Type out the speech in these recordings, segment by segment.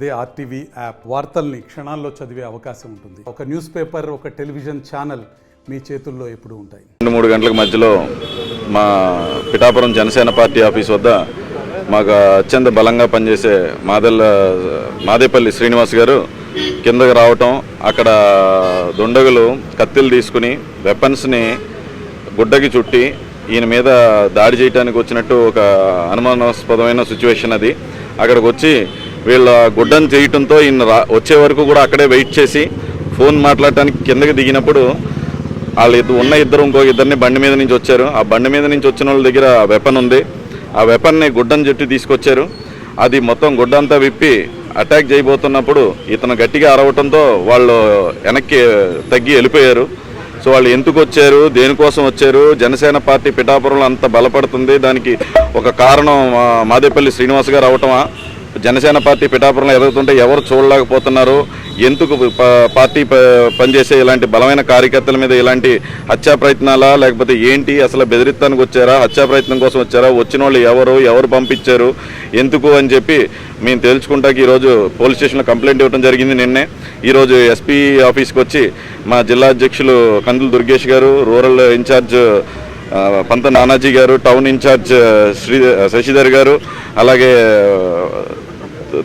అదే RTV app వార్తల్ని క్షణాల్లో చదివే అవకాశం ఉంటుంది. ఒక న్యూస్ పేపర్ ఒక టెలివిజన్ ఛానల్ మీ చేతుల్లో ఎప్పుడు ఉంటాయి. రెండు మూడు గంటల మధ్యలో మా పిఠాపురం జనసేన పార్టీ ఆఫీస్ వద్ద మాకు అత్యంత బలంగా పనిచేసే మాదెల్ల మాదేపల్లి శ్రీనివాస్ గారు కిందకు రావటం అక్కడ దుండగులు కత్తిలు తీసుకుని వెపన్స్ని గుడ్డకి చుట్టి ఈయన మీద దాడి చేయడానికి వచ్చినట్టు ఒక అనుమానాస్పదమైన సిచ్యువేషన్ అది. అక్కడికి వచ్చి వీళ్ళ గుడ్డను చేయటంతో ఈయన రా వచ్చే వరకు కూడా అక్కడే వెయిట్ చేసి ఫోన్ మాట్లాడటానికి కిందకి దిగినప్పుడు వాళ్ళు ఇద్దరు ఉన్న ఇద్దరు ఇంకో ఇద్దరిని బండి మీద నుంచి వచ్చారు. ఆ బండి మీద నుంచి వచ్చిన వాళ్ళ దగ్గర వెపన్ ఉంది. ఆ వెపన్ని గుడ్డను చుట్టి తీసుకొచ్చారు. అది మొత్తం గుడ్డంతా విప్పి అటాక్ చేయబోతున్నప్పుడు ఇతను గట్టిగా అరవటంతో వాళ్ళు వెనక్కి తగ్గి వెళ్ళిపోయారు. సో వాళ్ళు ఎందుకు వచ్చారు? దేనికోసం వచ్చారు? జనసేన పార్టీ పిఠాపురంలో అంత బలపడుతుంది. దానికి ఒక కారణం మాదేపల్లి శ్రీనివాస్ గారు అవటమా? జనసేన పార్టీ పిఠాపురంలో ఎదుగుతుంటే ఎవరు చూడలేకపోతున్నారు? ఎందుకు ప- పార్టీ పనిచేసే ఇలాంటి బలమైన కార్యకర్తల మీద ఇలాంటి హత్యా ప్రయత్నాలా? లేకపోతే ఏంటి? అసలు బెదిరిత్తానికి వచ్చారా? హత్యా ప్రయత్నం కోసం వచ్చారా? వచ్చిన వాళ్ళు ఎవరు? ఎవరు పంపించారు? ఎందుకు అని చెప్పి మేము తెలుసుకుంటాకి ఈరోజు పోలీస్ స్టేషన్లో కంప్లైంట్ ఇవ్వడం జరిగింది నిన్నే. ఈరోజు ఎస్పీ ఆఫీస్కి వచ్చి మా జిల్లా అధ్యక్షులు కందులు దుర్గేష్ గారు రూరల్ ఇన్ఛార్జ్ పంత నానాజీ గారు టౌన్ ఇన్ఛార్జ్ శ్రీ శశిధర్ గారు అలాగే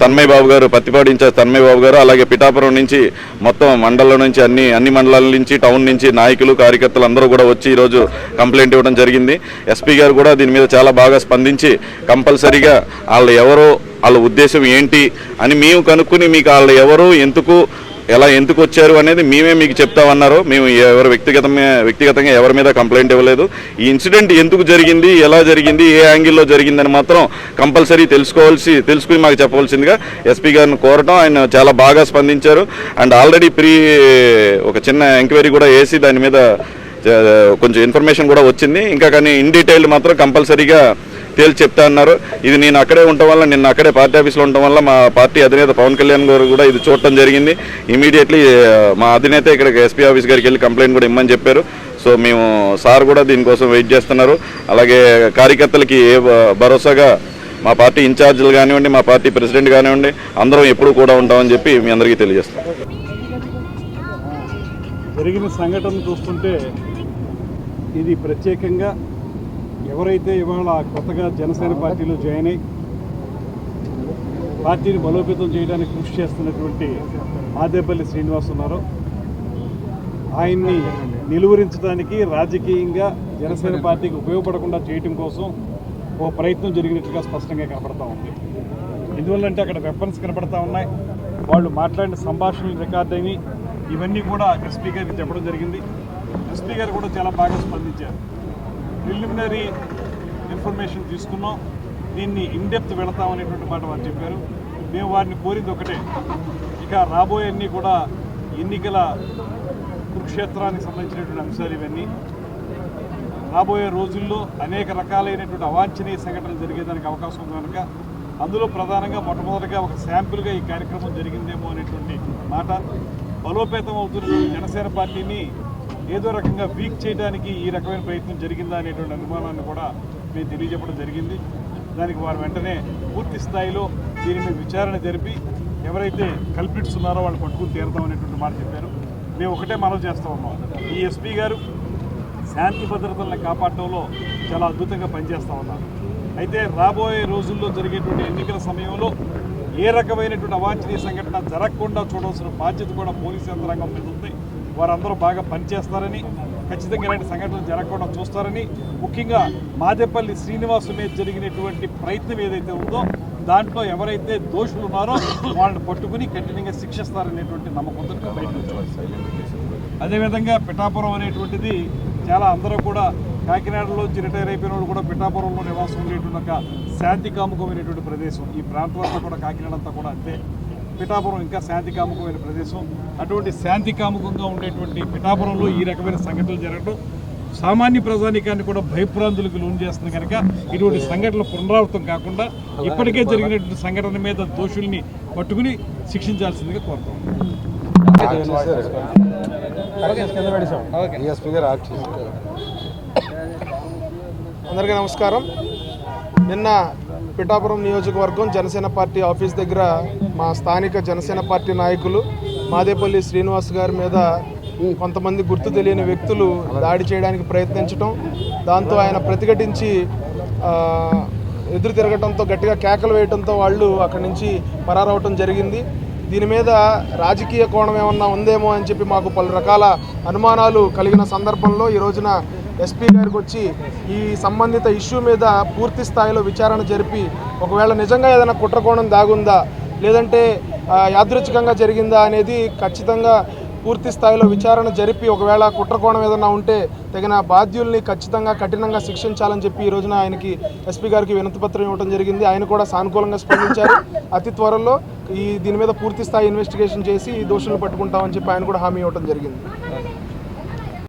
తన్మయ్ బాబు గారు పత్తిపాడు ఇన్ఛార్జ్ తన్మయ్ బాబు గారు అలాగే పిఠాపురం నుంచి మొత్తం మండలం నుంచి అన్ని అన్ని మండలాల నుంచి టౌన్ నుంచి నాయకులు కార్యకర్తలు అందరూ కూడా వచ్చి ఈరోజు కంప్లైంట్ ఇవ్వడం జరిగింది. ఎస్పీ గారు కూడా దీని మీద చాలా బాగా స్పందించి కంపల్సరీగా వాళ్ళు ఎవరో వాళ్ళ ఉద్దేశం ఏంటి అని మేము కనుక్కుని మీకు వాళ్ళు ఎవరు ఎందుకు ఎలా ఎందుకు వచ్చారు అనేది మేమే మీకు చెప్తామన్నారు. మేము ఎవరు వ్యక్తిగతమే వ్యక్తిగతంగా ఎవరి మీద కంప్లైంట్ ఇవ్వలేదు. ఈ ఇన్సిడెంట్ ఎందుకు జరిగింది ఎలా జరిగింది ఏ యాంగిల్లో జరిగిందని మాత్రం కంపల్సరీ తెలుసుకోవాల్సి తెలుసుకుని మాకు చెప్పవలసిందిగా ఎస్పీ గారిని కోరటం ఆయన చాలా బాగా స్పందించారు. అండ్ ఆల్రెడీ ప్రీ ఒక చిన్న ఎంక్వైరీ కూడా వేసి దాని మీద కొంచెం ఇన్ఫర్మేషన్ కూడా వచ్చింది. ఇంకా కానీ ఇన్ డీటెయిల్ మాత్రం కంపల్సరీగా తేల్చి చెప్తా అన్నారు. ఇది నేను అక్కడే ఉండటం వల్ల నిన్న అక్కడే పార్టీ ఆఫీస్లో ఉండటం వల్ల మా పార్టీ అధినేత పవన్ కళ్యాణ్ గారు కూడా ఇది చూడటం జరిగింది. ఇమీడియట్లీ మా అధినేత ఇక్కడ ఎస్పీ ఆఫీస్ గారికి వెళ్ళి కంప్లైంట్ కూడా ఇమ్మని చెప్పారు. సో మేము సార్ కూడా దీనికోసం వెయిట్ చేస్తున్నారు. అలాగే కార్యకర్తలకి ఏ భరోసాగా మా పార్టీ ఇన్ఛార్జీలు కానివ్వండి మా పార్టీ ప్రెసిడెంట్ కానివ్వండి అందరం ఎప్పుడు కూడా ఉంటామని చెప్పి మీ అందరికీ తెలియజేస్తాం. జరిగిన సంఘటన చూస్తుంటే ఇది ప్రత్యేకంగా ఎవరైతే ఇవాళ కొత్తగా జనసేన పార్టీలో జాయిన్ అయ్యి పార్టీని బలోపేతం చేయడానికి కృషి చేస్తున్నటువంటి ఆదేపల్లి శ్రీనివాస్ ఉన్నారు ఆయన్ని నిలువరించడానికి రాజకీయంగా జనసేన పార్టీకి ఉపయోగపడకుండా చేయటం కోసం ఓ ప్రయత్నం జరిగినట్టుగా స్పష్టంగా కనపడతా ఉంది. ఎందువల్లంటే అక్కడ వెపన్స్ కనపడతా ఉన్నాయి. వాళ్ళు మాట్లాడిన సంభాషణలు రికార్డ్ అయినాయి ఇవన్నీ కూడా ఎస్పీ గారికి చెప్పడం జరిగింది. ఎస్పీ గారు కూడా చాలా బాగా స్పందించారు. ప్రిలిమినరీ ఇన్ఫర్మేషన్ తీసుకున్నాం. దీన్ని ఇన్డెప్త్ వెళతామనేటువంటి మాట వారు చెప్పారు. మేము వారిని కోరింది ఒకటే. ఇక రాబోయే అన్నీ కూడా ఎన్నికల కురుక్షేత్రానికి సంబంధించినటువంటి అంశాలు ఇవన్నీ. రాబోయే రోజుల్లో అనేక రకాలైనటువంటి అవాంఛనీయ సంఘటనలు జరిగేదానికి అవకాశం ఉంది కనుక అందులో ప్రధానంగా మొట్టమొదటిగా ఒక శాంపుల్గా ఈ కార్యక్రమం జరిగిందేమో అనేటువంటి మాట బలోపేతం అవుతున్న జనసేన పార్టీని ఏదో రకంగా వీక్ చేయడానికి ఈ రకమైన ప్రయత్నం జరిగిందా అనేటువంటి అనుమానాన్ని కూడా మేము తెలియజెప్పడం జరిగింది. దానికి వారు వెంటనే పూర్తి స్థాయిలో దీని మీద విచారణ జరిపి ఎవరైతే కల్పిట్స్ ఉన్నారో వాళ్ళు పట్టుకుని తీరుతాం అనేటువంటి మాట చెప్పారు. మేము ఒకటే మనవి చేస్తూ ఉన్నాం. ఈ ఎస్పీ గారు శాంతి భద్రతలను కాపాడటంలో చాలా అద్భుతంగా పనిచేస్తూ ఉన్నారు. అయితే రాబోయే రోజుల్లో జరిగేటువంటి ఎన్నికల సమయంలో ఏ రకమైనటువంటి అవాంఛనీయ సంఘటన జరగకుండా చూడాల్సిన బాధ్యత కూడా పోలీసు యంత్రాంగం మీద ఉంది. వారందరూ బాగా పనిచేస్తారని ఖచ్చితంగా ఇలాంటి సంఘటనలు జరగకుండా చూస్తారని ముఖ్యంగా మాదేపల్లి శ్రీనివాసు మీద జరిగినటువంటి ప్రయత్నం ఏదైతే ఉందో దాంట్లో ఎవరైతే దోషులు ఉన్నారో వాళ్ళని పట్టుకుని కఠినంగా శిక్షిస్తారనేటువంటి నమ్మకంతో బయటకు అదేవిధంగా పిఠాపురం అనేటువంటిది చాలా అందరూ కూడా కాకినాడలో రిటైర్ అయిపోయిన వాళ్ళు కూడా పిఠాపురంలో నివాసం ఉండేటువంటి ఒక శాంతి కాముకమైనటువంటి ప్రదేశం. ఈ ప్రాంతం అంతా కూడా కాకినాడ అంతా కూడా అంతే. పిఠాపురం ఇంకా శాంతి కాముకమైన ప్రదేశం. అటువంటి శాంతి కాముకంగా ఉండేటువంటి పిఠాపురంలో ఈ రకమైన సంఘటనలు జరగడం సామాన్య ప్రజానికాన్ని కూడా భయభ్రాంతులకు లోన్ చేస్తుంది కనుక ఇటువంటి సంఘటనలు పునరావృతం కాకుండా ఇప్పటికే జరిగినటువంటి సంఘటన మీద దోషుల్ని పట్టుకుని శిక్షించాల్సిందిగా కోరుతాం. అందరికీ నమస్కారం. నిన్న పిఠాపురం నియోజకవర్గం జనసేన పార్టీ ఆఫీస్ దగ్గర మా స్థానిక జనసేన పార్టీ నాయకులు మాదేపల్లి శ్రీనివాస్ గారి మీద కొంతమంది గుర్తు తెలియని వ్యక్తులు దాడి చేయడానికి ప్రయత్నించడం దాంతో ఆయన ప్రతిఘటించి ఎదురు తిరగటంతో గట్టిగా కేకలు వేయడంతో వాళ్ళు అక్కడి నుంచి పరారవటం జరిగింది. దీని మీద రాజకీయ కోణం ఏమన్నా ఉందేమో అని చెప్పి మాకు పలు రకాల అనుమానాలు కలిగిన సందర్భంలో ఈ రోజున ఎస్పీ గారికి వచ్చి ఈ సంబంధిత ఇష్యూ మీద పూర్తి స్థాయిలో విచారణ జరిపి ఒకవేళ నిజంగా ఏదైనా కుట్రకోణం దాగుందా లేదంటే యాదృచ్ఛికంగా జరిగిందా అనేది ఖచ్చితంగా పూర్తి స్థాయిలో విచారణ జరిపి ఒకవేళ కుట్రకోణం ఏదైనా ఉంటే తగిన బాధ్యుల్ని ఖచ్చితంగా కఠినంగా శిక్షించాలని చెప్పి ఈ రోజున ఆయనకి ఎస్పీ గారికి వినతిపత్రం ఇవ్వడం జరిగింది. ఆయన కూడా సానుకూలంగా స్పందించారు. అతి త్వరలో ఈ దీని మీద పూర్తి స్థాయి ఇన్వెస్టిగేషన్ చేసి ఈ దోషులను పట్టుకుంటామని చెప్పి ఆయన కూడా హామీ ఇవ్వడం జరిగింది.